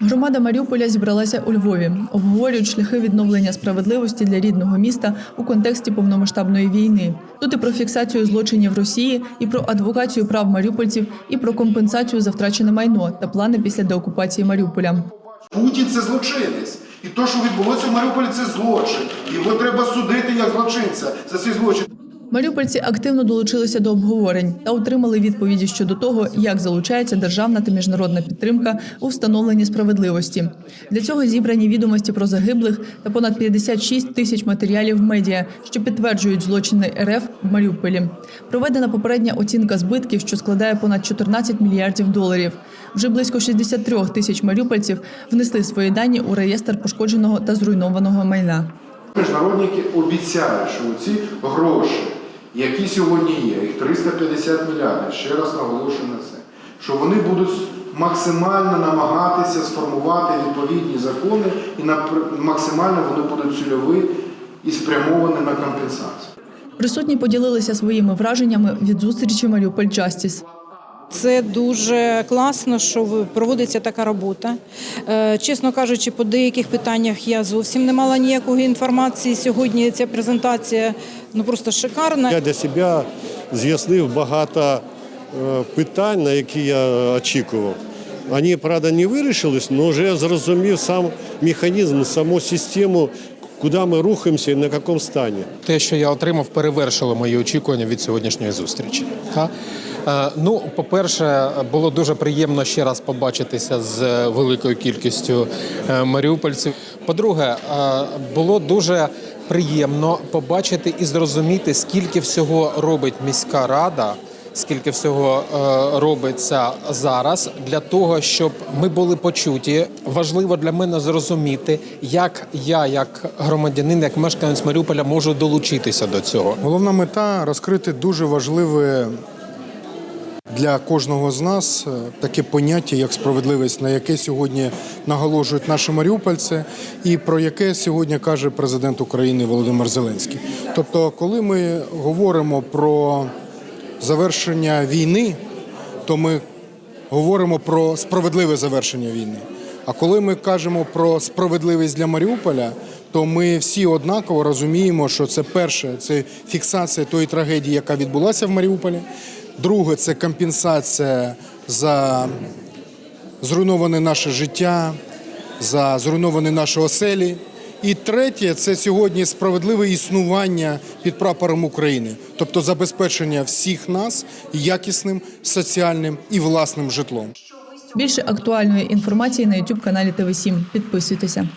Громада Маріуполя зібралася у Львові. Обговорюють шляхи відновлення справедливості для рідного міста у контексті повномасштабної війни. Тут і про фіксацію злочинів Росії, і про адвокацію прав маріупольців, і про компенсацію за втрачене майно та плани після деокупації Маріуполя. Путін це злочинець. І те, що відбулося в Маріуполі, це злочин. Його треба судити як злочинця за цей злочин. Маріупольці активно долучилися до обговорень та отримали відповіді щодо того, як залучається державна та міжнародна підтримка у встановленні справедливості. Для цього зібрані відомості про загиблих та понад 56 тисяч матеріалів медіа, що підтверджують злочини РФ в Маріуполі. Проведена попередня оцінка збитків, що складає понад 14 мільярдів доларів. Вже близько 63 тисяч маріупольців внесли свої дані у реєстр пошкодженого та зруйнованого майна. Міжнародники обіцяють, що ці гроші, які сьогодні є, їх 350 мільярдів, ще раз наголошую на це, що вони будуть максимально намагатися сформувати відповідні закони і максимально вони будуть цільові і спрямовані на компенсацію. Присутні поділилися своїми враженнями від зустрічі Маріуполь Джастіс. Це дуже класно, що проводиться така робота. Е, Чесно кажучи, по деяких питаннях я зовсім не мала ніякої інформації. Сьогодні ця презентація ну просто шикарна. Я для себе з'яснив багато е, питань, на які я очікував. Вони, правда, не вирішились, але вже зрозумів сам механізм, саму систему, куди ми рухаємося і на якому стані. те, що я отримав, перевершило мої очікування від сьогоднішньої зустрічі. Е, Ну, по-перше, було дуже приємно ще раз побачитися з е, великою кількістю е, маріупольців. По-друге, було дуже приємно побачити і зрозуміти, скільки всього робить міська рада. Скільки всього е, робиться зараз для того, щоб ми були почуті. Важливо для мене зрозуміти, як я, як громадянин, як мешканець Маріуполя, можу долучитися до цього. Головна мета розкрити дуже важливе для кожного з нас е, таке поняття, як справедливість, на яке сьогодні наголошують наші маріупольці, і про яке сьогодні каже президент України Володимир Зеленський. Тобто, коли ми говоримо про завершення війни, то ми говоримо про справедливе завершення війни. А коли ми кажемо про справедливість для Маріуполя, то ми всі однаково розуміємо, що це перше це фіксація тої трагедії, яка відбулася в Маріуполі. Друге це компенсація за зруйноване наше життя, за зруйновані наші оселі. І третє це сьогодні справедливе існування під прапором України, тобто забезпечення всіх нас якісним соціальним і власним житлом. Більше актуальної інформації на youtube каналі ТВ 7 Підписуйтеся.